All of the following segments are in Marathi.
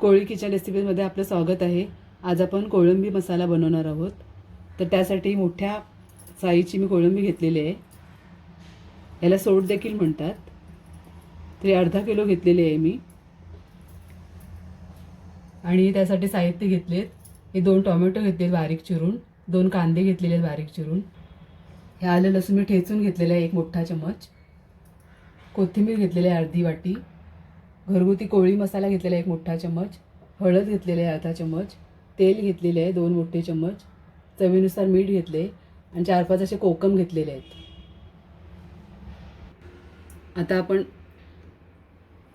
कोळी किचन रेसिपीमध्ये आपलं स्वागत आहे. आज आपण कोळंबी मसाला बनवणार आहोत. तर त्यासाठी मोठ्या साईची मी कोळंबी घेतलेली आहे. याला सोड देखील म्हणतात. तरी अर्धा किलो घेतलेली आहे मी. आणि त्यासाठी साहित्य घेतलेत. हे दोन टोमॅटो घेतलेत बारीक चिरून. दोन कांदे घेतलेले आहेत बारीक चिरून. हे आलं लसूण मी ठेचून घेतलेलं आहे एक मोठा चमच. कोथिंबीर घेतलेली आहे अर्धी वाटी. घरगुती कोळी मसाला घेतलेला आहे एक मोठा चम्मच हळद घेतलेली आहे अर्धा चम्मच तेल घेतलेले आहे दोन मोठे चम्मच चवीनुसार मीठ घेतले आणि चार पाच असे कोकम घेतलेले आहेत. आता आपण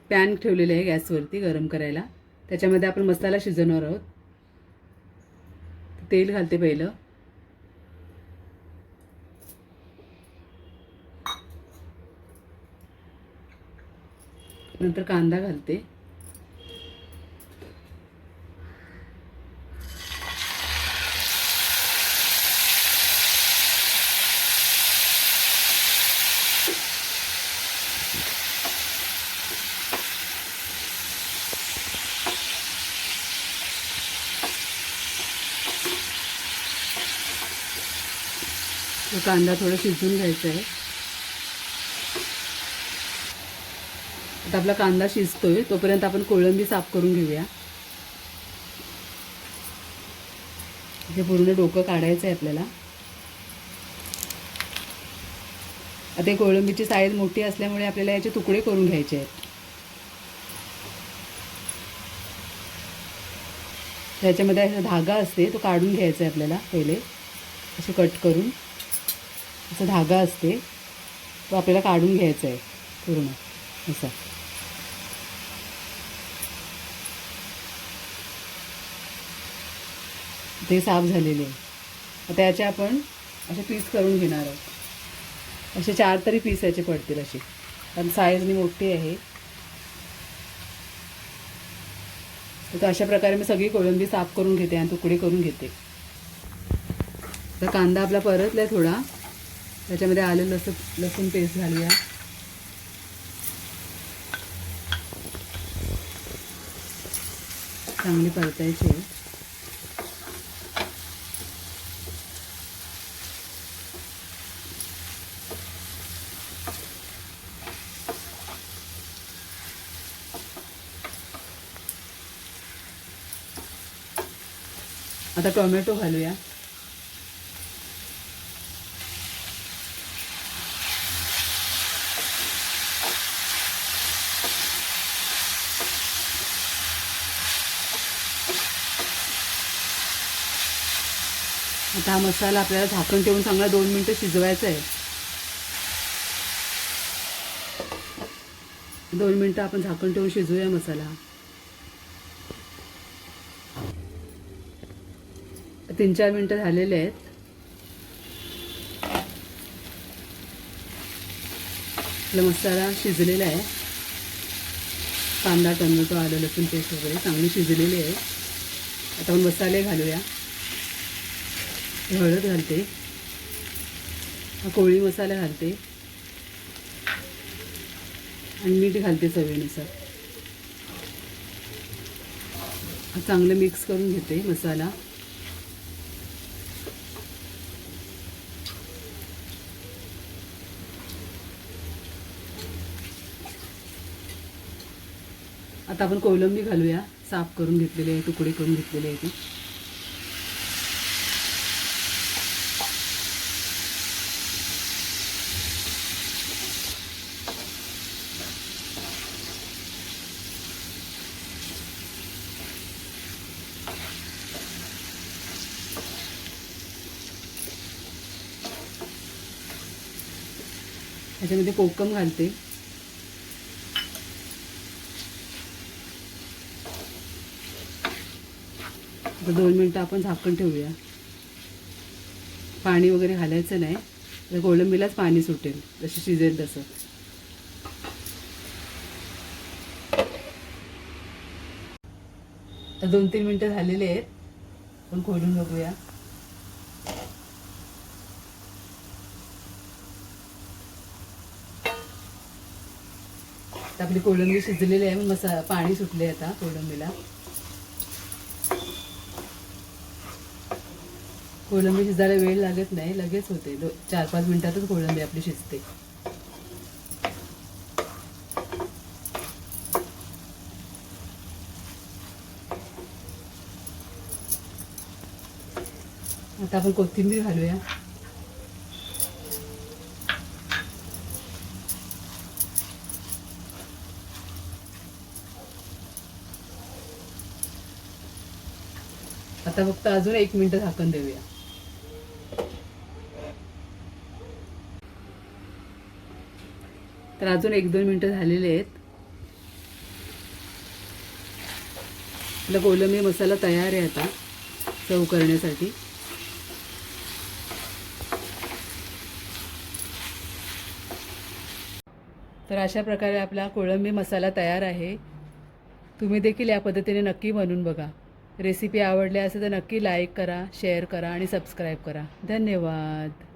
पॅन ठेवलेले आहे गॅसवरती गरम करायला. त्याच्यामध्ये आपण मसाला शिजवणार आहोत. तेल घालते पहिलं. नंतर कांदा घालते. कांदा थोडं शिजून घ्यायचा आहे. आता आपला कांदा शिजतोय तोपर्यंत आपण कोळंबी साफ करून घेऊया. हे पूर्ण डोकं काढायचं आहे आपल्याला. आता कोळंबीची साईज मोठी असल्यामुळे आपल्याला याचे तुकडे करून घ्यायचे आहेत. त्याच्यामध्ये असा धागा असते तो काढून घ्यायचा आहे आपल्याला पहिले. असे कट करून असा धागा असते तो आपल्याला काढून घ्यायचा आहे पूर्ण असा. ते साफ झालेले आहे आता याचे आपण असे पीस करून घेणार आहोत. असे चार तरी पीस याचे पडतील असे. कारण साईजनी मोठी आहे. तर अशा प्रकारे मी सगळी कोळंबी साफ करून घेते आणि तुकडे करून घेते. तर कांदा आपला परतला आहे थोडा. त्याच्यामध्ये आलं लसूण लसूण पेस्ट घालूया. चांगली परतायची. आता टोमॅटो घालूया. आता हा मसाला आपल्याला झाकण ठेवून चांगला दोन मिनटं शिजवायचा आहे. दोन मिनटं आपण झाकण ठेवून शिजवूया मसाला. तीन चार मिनटं झालेले आहेत. आपला मसाला शिजलेला आहे. कांदा टोमॅटो आलं लसूण पेस्ट वगैरे चांगली शिजलेली आहे. आता आपण मसाले घालूया. हळद घालते. हा कोळी मसाला घालते. आणि मीठ घालते चवीनुसार. हा चांगलं मिक्स करून घेते मसाला. आता आपण कोलंबी घालूया. साफ करून घेतलेली आहे तुकडे करून घेतलेले आहे ती. त्याच्यामध्ये कोकम घालते. आता दोन मिनटं आपण झाकण ठेवूया. पाणी वगैरे घालायचं नाही. तर कोळंबीलाच पाणी सुटेल. जसं शिजेल तसं. दोन तीन मिनटं झालेले आहेत. पण खोलून बघूया. आता आपली कोळंबी शिजलेली आहे. मग मसा पाणी सुटले आता कोळंबीला. कोळंबी शिजायला वेळ लागत नाही लगेच होते. दो चार पाच मिनिटातच कोळंबी आपली शिजते. आता आपण कोथिंबीर घालूया. आता फक्त अजून एक मिनिट झाकण देऊया. तर अजून एक दोन मिनटं झालेले आहेत. आपला कोलंबी मसाला तयार आहे आता चव करण्यासाठी. तर अशा प्रकारे आपला कोळंबी मसाला तयार आहे. तुम्ही देखील या पद्धतीने नक्की बनवून बघा. रेसिपी आवडली असेल तर नक्की लाईक करा शेअर करा आणि सबस्क्राईब करा. धन्यवाद.